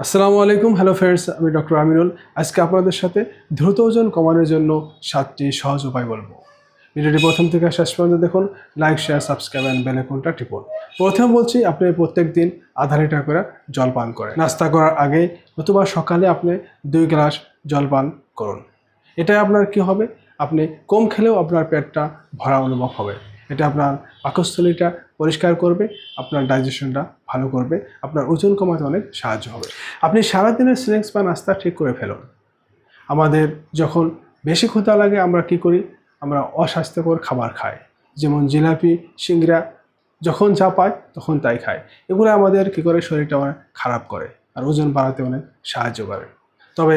আসসালামু আলাইকুম hello friends আমি ডক্টর আমিনুল। আজকে আপনাদের সাথে দ্রুত ওজন কমানোর জন্য সাতটি সহজ উপায় বলব। ভিডিওটি প্রথম থেকে শেষ পর্যন্ত দেখুন like share subscribe and bell আইকনটা টিপুন। প্রথম বলছি, আপনি প্রত্যেক দিন আধা লিটার করে জল পান করেন। নাস্তা করার আগে অথবা সকালে আপনি দুই গ্লাস জল পান করুন। এটা আপনার কি হবে? আপনি কম খেলেও আপনার পেটটা ভরা অনুভব হবে। এটা আপনার পাকস্থলীটা পরিষ্কার করবে, আপনার ডাইজেশনটা ভালো করবে, আপনার ওজন কমাতে অনেক সাহায্য হবে। আপনি সারাদিনের স্ন্যাক্স বা নাস্তা ঠিক করে ফেলুন। আমাদের যখন বেশি ক্ষুধা লাগে, আমরা কি করি? আমরা অস্বাস্থ্যকর খাবার খাই। যেমন জিলাপি, সিংড়া, যখন যা পায় তখন তাই খায় এগুলো আমাদের কি করে? শরীরটা অনেক খারাপ করে আর ওজন বাড়াতে অনেক সাহায্য করে। তবে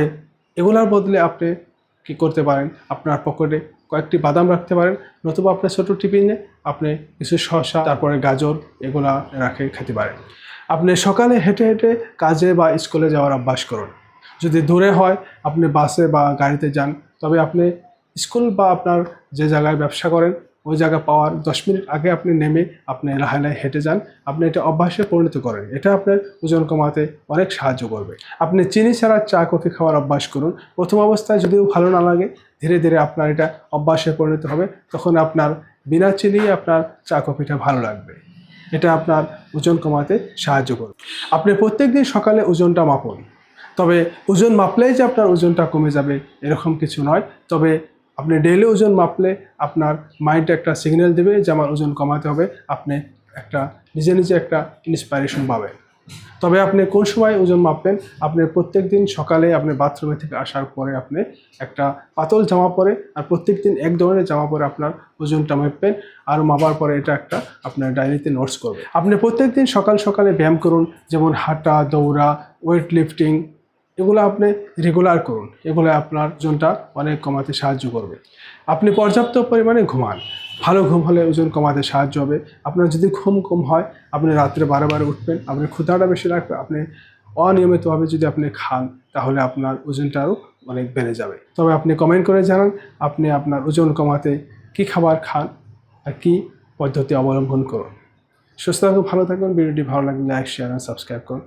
এগুলোর বদলে আপনি কি করতে পারেন? আপনার পকেটে কয়েকটি বাদাম রাখতে পারেন, নতুবা আপনার ছোটো টিফিনে আপনি কিছু শসা, তারপরে গাজর এগুলা রাখে খেতে পারেন। আপনি সকালে হেঁটে হেঁটে কাজে বা স্কুলে যাওয়ার অভ্যাস করুন। যদি দূরে হয়, আপনি বাসে বা গাড়িতে যান, তবে আপনি স্কুল বা আপনার যে জায়গায় ব্যবসা করেন ওই জায়গা পাওয়ার দশ মিনিট আগে আপনি নেমে আপনি লাহে লাহে হেঁটে যান। আপনি এটা অভ্যাসে পরিণত করেন। এটা আপনার ওজন কমাতে অনেক সাহায্য করবে। আপনি চিনি ছাড়া চা, কফি খাওয়ার অভ্যাস করুন। প্রথম অবস্থায় যদিও ভালো না লাগে, ধীরে ধীরে আপনার এটা অভ্যাসে পরিণত হবে। তখন আপনার বিনা চিনি আপনার চা, কফিটা ভালো লাগবে। এটা আপনার ওজন কমাতে সাহায্য করবে। আপনি প্রত্যেক দিন সকালে ওজনটা মাপুন। তবে ওজন মাপলেই যে আপনার ওজনটা কমে যাবে এরকম কিছু নয়। তবে আপনি ডেইলি ওজন মাপলে আপনার মাইন্ডে একটা সিগন্যাল দেবে যে আমার ওজন কমাতে হবে। আপনি একটা, নিজে নিজে একটা ইন্সপাইরেশন পাবেন। তবে আপনি কোন সময় ওজন মাপবেন? আপনি প্রত্যেক দিন সকালে আপনি বাথরুমে থেকে আসার পরে আপনি একটা পাতল জামা পরে আর প্রত্যেক দিন এক ধরনের জামা পরে আপনার ওজনটা মাপবেন আর মাপার পরে এটা একটা আপনার ডায়েরিতে নোটস করবে। আপনি প্রত্যেক দিন সকাল সকালে ব্যায়াম করুন, যেমন হাঁটা, দৌড়া ওয়েট লিফটিং এগুলো আপনি রেগুলার করুন। এগুলো আপনার ওজনটা অনেক কমাতে সাহায্য করবে। আপনি পর্যাপ্ত পরিমাণে ঘুমান। ভালো ঘুম হলে ওজন কমাতে সাহায্য হবে। আপনার যদি ঘুম কম হয়, আপনি রাত্রে বারে বারে উঠবেন আপনি ক্ষুধাটা বেশি রাখবে আপনি অনিয়মিতভাবে যদি আপনি খান, তাহলে আপনার ওজনটা আরও অনেক বেড়ে যাবে। তবে আপনি কমেন্ট করে জানান, আপনি আপনার ওজন কমাতে কী খাবার খান আর কী পদ্ধতি অবলম্বন করুন। সুস্থ থাকুন, ভালো থাকুন, ভিডিওটি ভালো লাগলে লাইক শেয়ার আর সাবস্ক্রাইব করুন।